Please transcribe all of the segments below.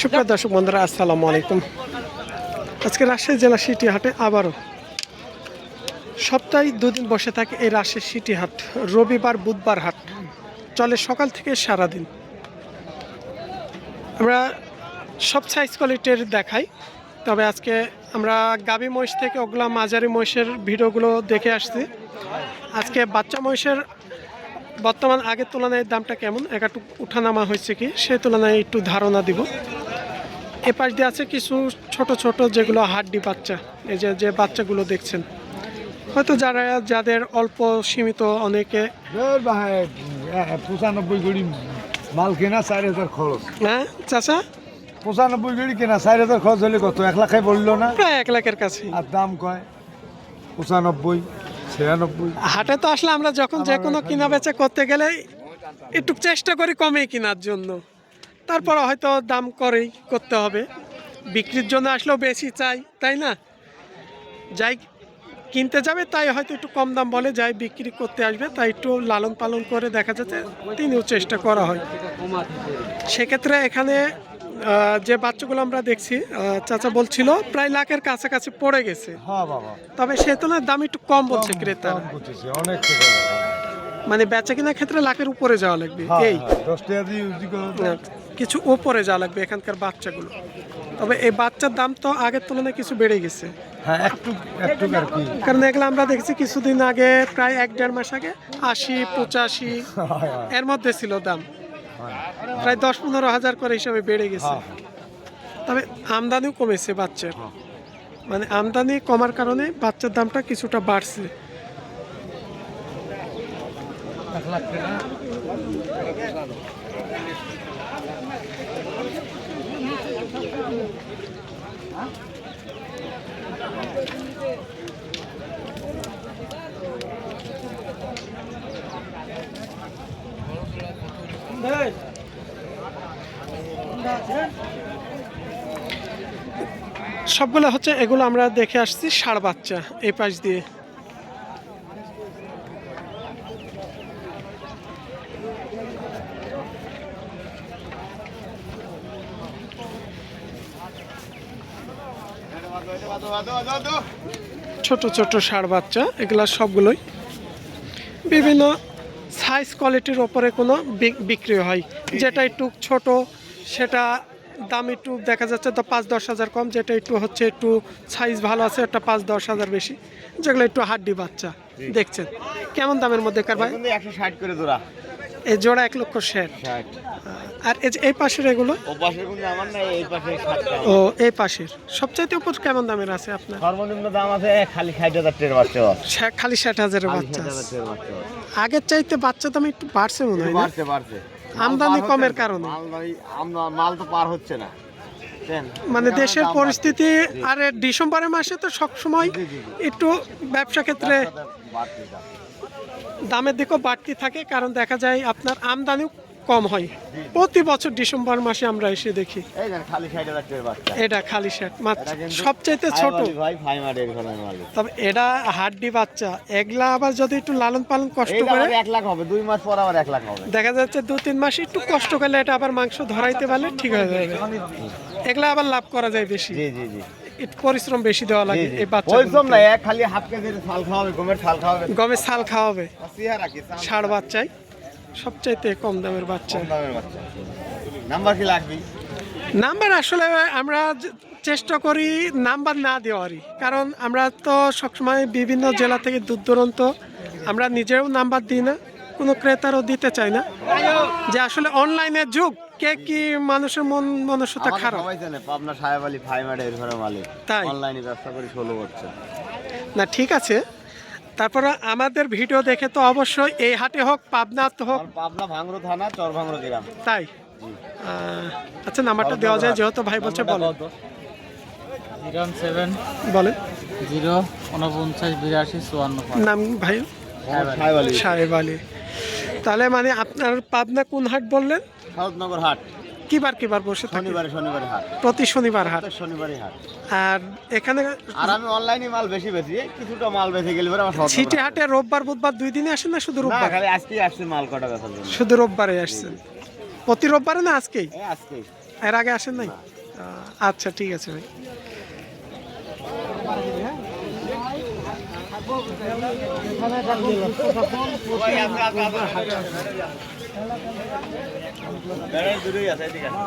সুপ্রিয় দর্শক বন্ধুরা, আসসালামু আলাইকুম। আজকে রাজশাহী জেলা সিটি হাটে আবারও সপ্তাহে দুদিন বসে থাকে এই রাজশাহী সিটি হাট। রবিবার, বুধবার হাট চলে সকাল থেকে সারাদিন। আমরা সব সাইজ কোয়ালিটির দেখাই, তবে আজকে আমরা গাবি মহিষ থেকে ওগুলা মাঝারি মহিষের ভিডিওগুলো দেখে আসছি। আজকে বাচ্চা মহিষের বর্তমান আগের তুলনায় দামটা কেমন? একটু উঠানামা হয়েছে কি? সেই তুলনায় একটু ধারণা দিব। এ পাশ দিয়ে আছে কিছু ছোট ছোট যেগুলো হাড্ডি বাচ্চা এই যে যে বাচ্চাগুলো দেখছেন। হয়তো যারা যাদের অল্প সীমিত অনেকে পঁচানব্বই গড়ি মাল কেনা চার হাজার খরচ। হ্যাঁ চাচা? পঁচানব্বই গড়ি কেনা চার হাজার খরচ হলে কত? এক লাখে বলল না? প্রায় এক লাখের কাছে আর দাম কয়? পঁচানব্বই ছিয়ানব্বই। হাটে তো আসলে আমরা যখন যে কোনো কিনা বেচা করতে গেলে একটু চেষ্টা করি কমে কেনার জন্য। তারপর হয়তো দাম করেই করতে হবে। বিক্রির জন্য আসলেও বেশি চাই তাই না? যাই কিনতে যাবে তাই হয়তো একটু কম দাম বলে যাই বিক্রি করতে আসবে তাই একটু লালন পালন করে দেখা যাচ্ছে তিনিও চেষ্টা করা হয়। সেক্ষেত্রে এখানে যে বাচ্চাগুলো আমরা দেখছি চাচা বলছিল প্রায় লাখের কাছাকাছি পড়ে গেছে। হ্যাঁ তবে সে তুলনায় দাম একটু কম বলছে ক্রেতা অনেক মানে বেচা কেনার ক্ষেত্রে লাখের উপরে যাওয়া লাগবে হ্যাঁ এই। হ্যাঁ, কিছু উপরে যাওয়া লাগবে এখানকার বাচ্চাগুলো। তবে এই বাচ্চার দাম তো আগের তুলনায় কিছু বেড়ে গেছে। হ্যাঁ একটু একটু আর কি। কারণ এগুলো আমরা দেখছি কিছুদিন আগে প্রায় এক দেড় মাস আগে আশি পঁচাশি এর মধ্যে ছিল দাম। প্রায় দশ পনেরো হাজার করে হিসাবে বেড়ে গেছে। তবে আমদানিও কমেছে বাচ্চার। মানে আমদানি কমার কারণে বাচ্চার দামটা কিছুটা বাড়ছে। সবগুলো হচ্ছে এগুলো আমরা দেখে আসছি ষাড় বাচ্চা এই পাশ দিয়ে। ছোট ছোট ষাড় বাচ্চা এগুলা সবগুলোই। বিভিন্ন সাইজ কোয়ালিটির ওপরে কোনো বিক- বিক্রি হয়। যেটা একটু ছোট সেটা দাম একটু দেখা যাচ্ছে তো পাঁচ দশ হাজার কম যেটা একটু হচ্ছে একটু সাইজ ভালো আছে একটা পাঁচ দশ হাজার বেশি। যেগুলো একটু হাড্ডি বাচ্চা দেখছেন? কেমন দামের মধ্যে কার ভাই? একশো ষাট করে জোড়া। এই জোড়া এক লক্ষ ষাট। আর এই যে এই পাশের এগুলো? ও এই পাশের সবচাইতে উপর কেমন দামের আছে আপনার? সর্বনিম্ন দাম আছে খালি ষাট হাজার টের বাচ্চা খালি ষাট হাজারের বাচ্চা আগের চাইতে বাচ্চা দাম একটু বাড়ছে মনে হয় বাড়ছে বাড়ছে। আমদানি কমের কারণে। মাল তো পার হচ্ছে না। মানে দেশের পরিস্থিতি আর ডিসেম্বরের মাসে তো সব সময় জি, জি, জি। একটু ব্যবসা ক্ষেত্রে। দামের দিকেও বাড়তি থাকে কারণ দেখা যায় আপনার আমদানিও কম হয়। প্রতি বছর ডিসেম্বর মাসে আমরা এসে দেখি। এটা খালি শার্ট সবচাইতে ছোট। তবে এটা হাড্ডি বাচ্চা এগুলা আবার যদি একটু লালন পালন কষ্ট করে এক লাখ হবে দুই মাস পর আবার এক লাখ হবে। দেখা যাচ্ছে দু তিন মাস একটু কষ্ট করলে এটা আবার মাংস ধরাইতে পারলে ঠিক হয়ে যাবে। এগুলা আবার লাভ করা যায় বেশি। জি জি জি। একটু পরিশ্রম বেশি দেওয়া লাগে এই বাচ্চা পরিশ্রম না এক খালি হাফ কেজির ছাল খাওয়াবে গমের ছাল খাওয়াবে। গমে ছাল খাওয়াবে। ষাড় বাচ্চাই। সবচাইতে কম দামের বাচ্চা। কম দামের বাচ্চা। নাম্বার কি লাগবে? নাম্বার আসলে আমরা চেষ্টা করি নাম্বার না দেওয়ারই। কারণ আমরা তো সবসময় বিভিন্ন জেলা থেকে দূর দূরান্ত আমরা নিজেও নাম্বার দিই না কোনো ক্রেতারও দিতে চাই না। যে আসলে অনলাইনের যুগ কে কি মানুষের মন মনসতা খারাপ? সবাই জানে পাবনা সাহেব আলী ফাইমার এর ঘরের মালিক। তাই? অনলাইনে ব্যবসা করি ষোলো বছর। না ঠিক আছে। তারপরে আমাদের ভিডিও দেখে তো অবশ্যই এই হাটে হোক পাবনাতে হোক। পাবনা থানা চর গ্রাম। তাই? আচ্ছা নাম্বারটা দেওয়া যায় যেহেতু ভাই বলছে বলেন। জিরো সেভেন বলেন। জিরো উনপঞ্চাশ বিরাশি চুয়ান্ন নাম ভাই? সাহেব আলী। তাহলে মানে আপনার পাবনা কোন হাট বললেন? শরৎনগর হাট। কিবার কিবার বসে থাকে? শনিবারে শনিবারে হাট। প্রতি শনিবার হাট। প্রত্যেক শনিবারে হাট। আর এখানে আর আমি অনলাইনে মাল বেশি বেশি কিছুটা মাল বেশি গেলে পরে আমার সিটি হাটে। রোববার বুধবার দুই দিনে আসেন না শুধু না রোববার? খালি আজকেই আসছে মাল কটা বেচার জন্য। শুধু রোববারে আসছেন প্রতি রোববারে না আজকেই? এই আজকে এর আগে আসেন নাই? আচ্ছা ঠিক আছে ভাই। বেড়ার দূরেই আছে ঠিক আছে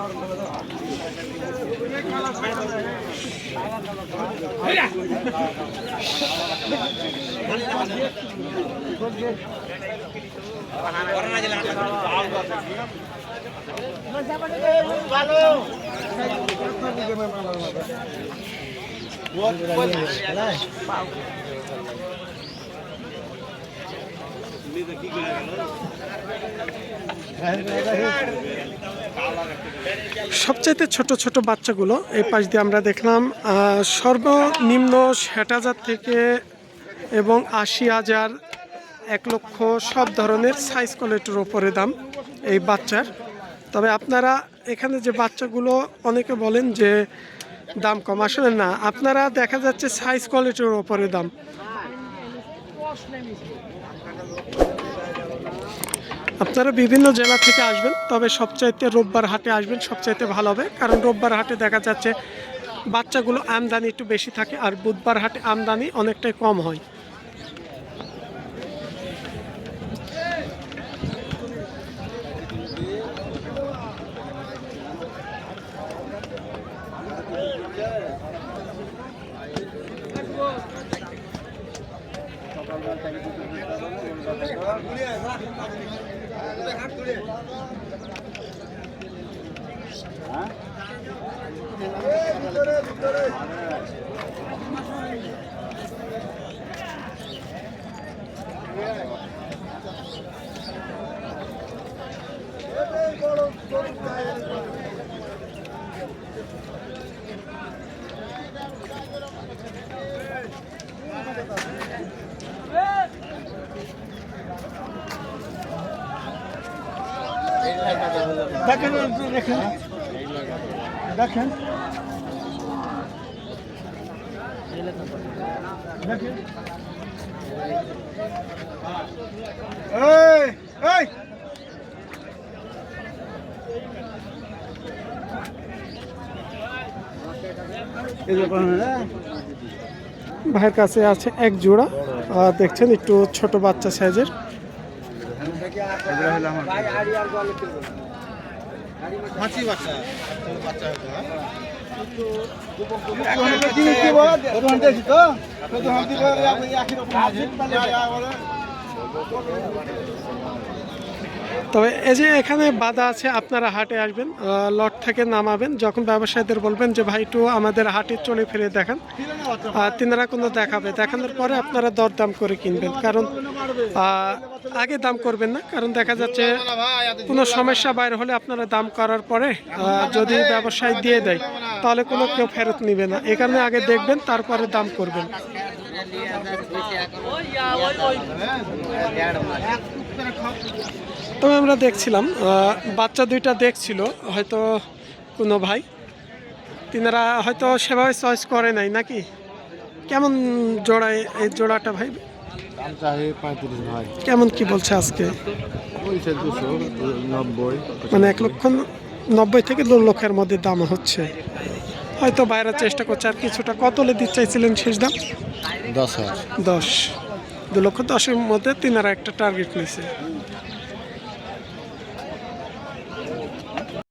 সবচাইতে ছোট ছোট বাচ্চাগুলো, এই পাশ দিয়ে আমরা দেখলাম সর্বনিম্ন ষাট হাজার থেকে এবং আশি হাজার এক লক্ষ সব ধরনের সাইজ কোয়ালিটির ওপরে দাম এই বাচ্চার। তবে আপনারা এখানে যে বাচ্চাগুলো অনেকে বলেন যে দাম কম, আসলে না, আপনারা দেখা যাচ্ছে সাইজ কোয়ালিটির ওপরে দাম। আপনারা বিভিন্ন জেলা থেকে আসবেন, তবে সবচাইতে রোববার হাটে আসবেন, সবচাইতে ভালো হবে। কারণ রোববার হাটে দেখা যাচ্ছে বাচ্চাগুলো আমদানি একটু বেশি থাকে, আর বুধবার হাটে আমদানি অনেকটাই কম হয়। দেখেন দেখেন। দেখেন দেখেন এই এই এই যে কোন ভাইয়ের কাছে আছে এক জোড়া। আর দেখছেন একটু ছোট বাচ্চা সাইজের। তো তবে এই যে এখানে বাধা আছে, আপনারা হাটে আসবেন লট থেকে নামাবেন। যখন ব্যবসায়ীদের বলবেন যে, ভাই, একটু আমাদের হাটে চলে ফিরে দেখান। তিনারা কোনো দেখাবে। দেখানোর পরে আপনারা দরদাম করে কিনবেন। কারণ আগে দাম করবেন না। কারণ দেখা যাচ্ছে, কোনো সমস্যা বাইরে হলে আপনারা দাম করার পরে যদি ব্যবসায়ী দিয়ে দেয়, তাহলে কোনো কেউ ফেরত নিবে না। এ কারণে আগে দেখবেন, তারপরে দাম করবেন। তবে আমরা দেখছিলাম বাচ্চা দুইটা দেখছিল হয়তো কোনো ভাই। তিনারা হয়তো সেভাবে চয়েস করে নাই নাকি? কেমন জোড়ায় এই জোড়াটা ভাই? কেমন কি বলছে আজকে? মানে এক লক্ষ নব্বই থেকে দু লক্ষের মধ্যে দাম হচ্ছে। হয়তো বাইরের চেষ্টা করছে আর কিছুটা কত দিতে চাইছিলেন শেষ দাম? দশ দশ। দু লক্ষ দশের মধ্যে তিনারা একটা টার্গেট নিছে।